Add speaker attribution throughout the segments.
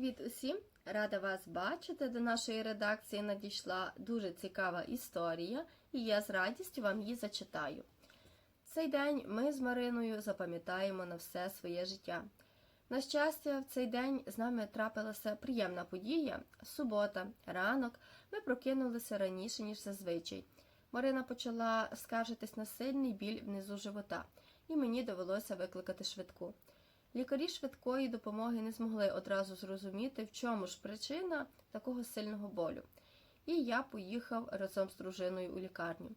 Speaker 1: Привіт усім! Рада вас бачити. До нашої редакції надійшла дуже цікава історія, і я з радістю вам її зачитаю. Цей день ми з Мариною запам'ятаємо на все своє життя. На щастя, в цей день з нами трапилася приємна подія. Субота, ранок, ми прокинулися раніше, ніж зазвичай. Марина почала скаржитись на сильний біль внизу живота, і мені довелося викликати швидку. Лікарі швидкої допомоги не змогли одразу зрозуміти, в чому ж причина такого сильного болю. І я поїхав разом з дружиною у лікарню.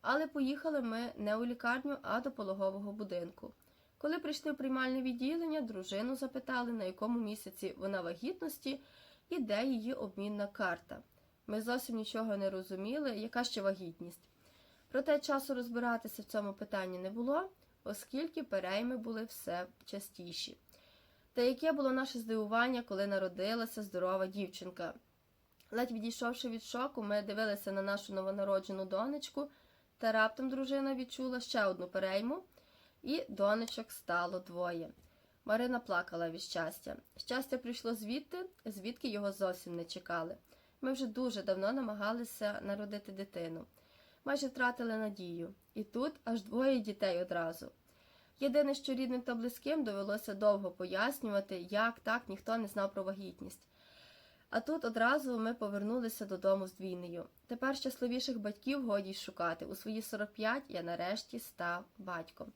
Speaker 1: Але поїхали ми не у лікарню, а до пологового будинку. Коли прийшли в приймальне відділення, дружину запитали, на якому місяці вона вагітності і де її обмінна карта. Ми зовсім нічого не розуміли, яка ще вагітність. Проте часу розбиратися в цьому питанні не було, оскільки перейми були все частіші. Та яке було наше здивування, коли народилася здорова дівчинка. Ледь відійшовши від шоку, ми дивилися на нашу новонароджену донечку, та раптом дружина відчула ще одну перейму, і донечок стало двоє. Марина плакала від щастя. Щастя прийшло звідти, звідки його зовсім не чекали. Ми вже дуже давно намагалися народити дитину. Майже втратили надію. І тут аж двоє дітей одразу. Єдине, що рідним та близьким довелося довго пояснювати, як так ніхто не знав про вагітність. А тут одразу ми повернулися додому з двійнею. Тепер щасливіших батьків годі шукати. У свої 45 я нарешті став батьком.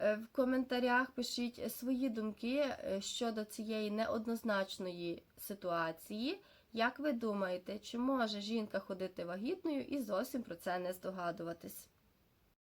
Speaker 1: Е, В коментарях пишіть свої думки е, щодо цієї неоднозначної ситуації. Як ви думаєте, чи може жінка ходити вагітною і зовсім про це не здогадуватись?